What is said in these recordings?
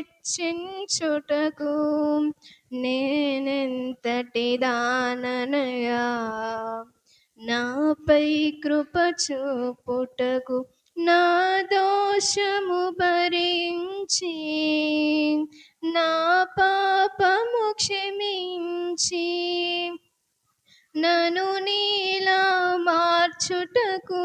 రక్షించుటకు నేనెంతటి దాననయా? నాపై కృప చూపుటకు నా దోషము భరించి నా పాపము క్షమించి నను నీలా మార్చుటకు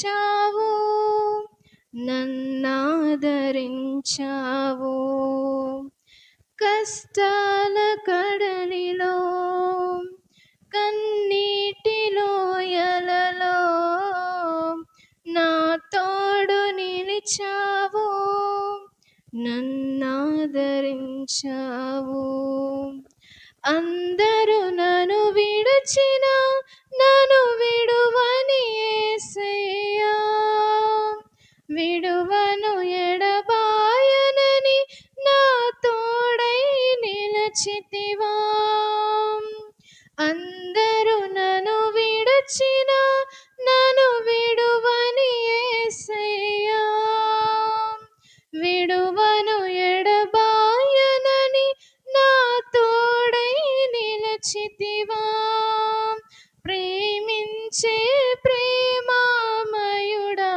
నిలిచావు నన్నాదరించావు కష్టాల కడలిలో కన్నీటిలో అందరూ నన్ను విడచిన నన్ను విడువని ఏసయ్యా. విడువను ఎడబాయనని నా తోడై నిలచితివా. ప్రేమించే ప్రేమామయుడా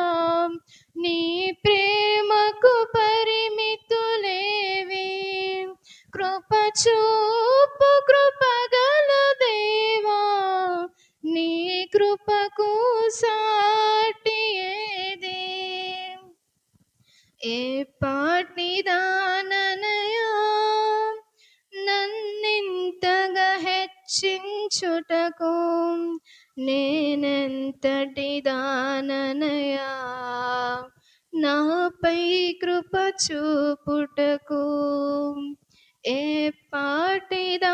నీ ప్రేమకు పరిమితులేవి. కృపచూ ఏ పాటిదాననయా నన్నింతగా హెచ్చించుటకు నేనెంతటి దాననయా? నాపై కృప చూపుటకు ఏ పాటిదాననయా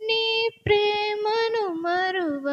నీ ప్రేమను మరువలేనయ్యా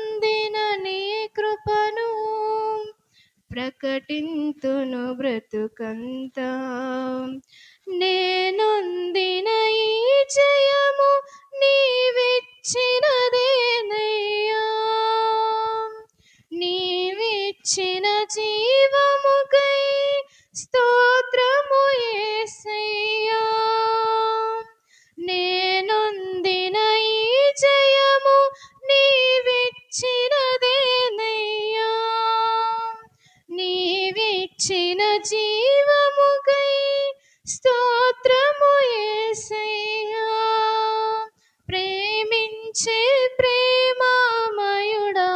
ప్రకటింతును బ్రతుకంతా. నేనొందిన ఈ జయ స్తోత్రము యేసయ్యా ప్రేమించే ప్రేమామయుడా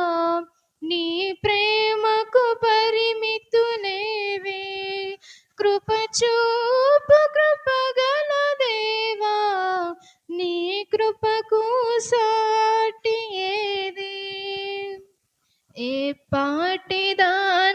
నీ ప్రేమకు పరిమితులేవే. కృప చూపు కృపగల దేవా నీ కృపకు సాటి ఏది? ఏ పాటిదాననయా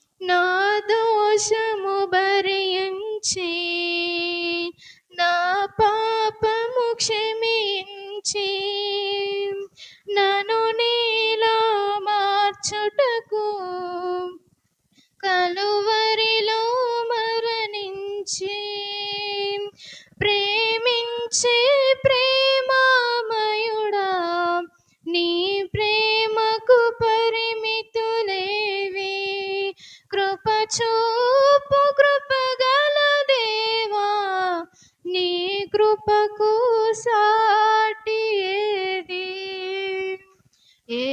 నా దోషము భరించే నా పాపము క్షమి